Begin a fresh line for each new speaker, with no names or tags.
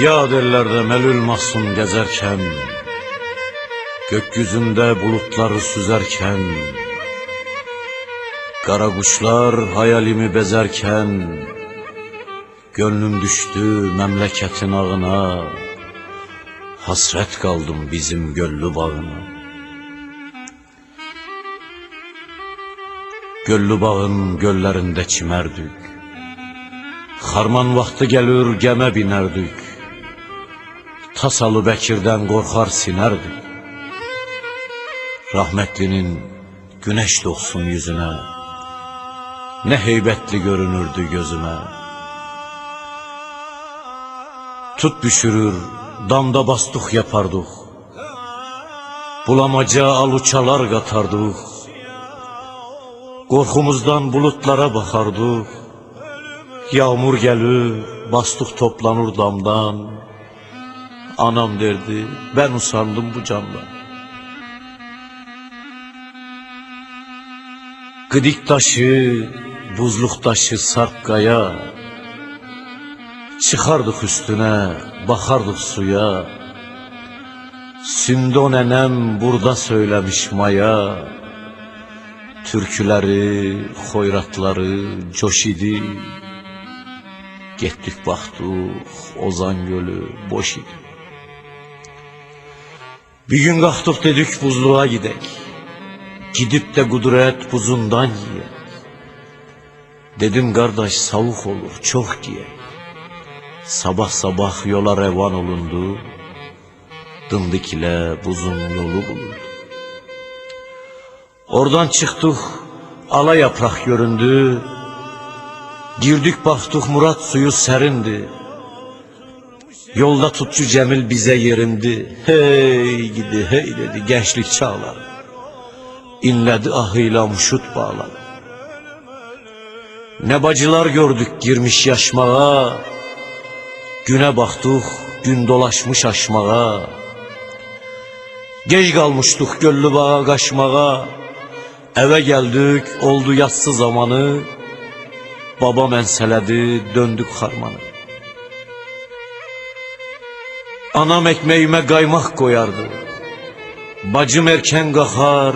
Yad ellerde melül mahzun gezerken Gökyüzünde bulutları süzerken Kara kuşlar hayalimi bezerken Gönlüm düştü memleketin ağına Hasret kaldım bizim göllü bağına. Göllü bağın göllerinde çimerdik Harman vakti gelir geme binerdik Tasalı Bekir'den korkar sinerdik Rahmetlinin güneş doğsun yüzüne Ne heybetli görünürdü gözüme. Tut düşürür damda bastık yapardık. Bulamaca aluçalar katardık. Korkumuzdan bulutlara bakardık. Yağmur gelir, bastık toplanır damdan Anam derdi, ben usandım bu candan Gıdik taşı, buzluk taşı sarp kaya Çıkardık üstüne, bakardık suya. Sündo nenem burada söylemiş maya. Türküleri, hoyratları coş idi Getdik baktık, Ozan gölü boş idi Bir gün kalktık dedik buzluğa gidek. Gidip de kudret buzundan yiyek. Dedim kardeş savuk olur çok diye Sabah sabah yola revan olundu. Dındık ile buzun yolu bulundu. Oradan çıktık ala yaprak göründü. Girdik baktık Murat suyu serindi Yolda tutçu Cemil bize yerindi. Hey gidi hey dedi gençlik çağlar. İnledi ahıyla muşut bağlar. Ne bacılar gördük girmiş yaşmağa. Güne baktık gün dolaşmış aşmağa. Geç kalmıştık göllü bağa kaçmağa. Eve geldik oldu yatsı zamanı. Babam enseledi döndük harmanı Anam ekmeğime kaymak koyardı. Bacım erken kalkar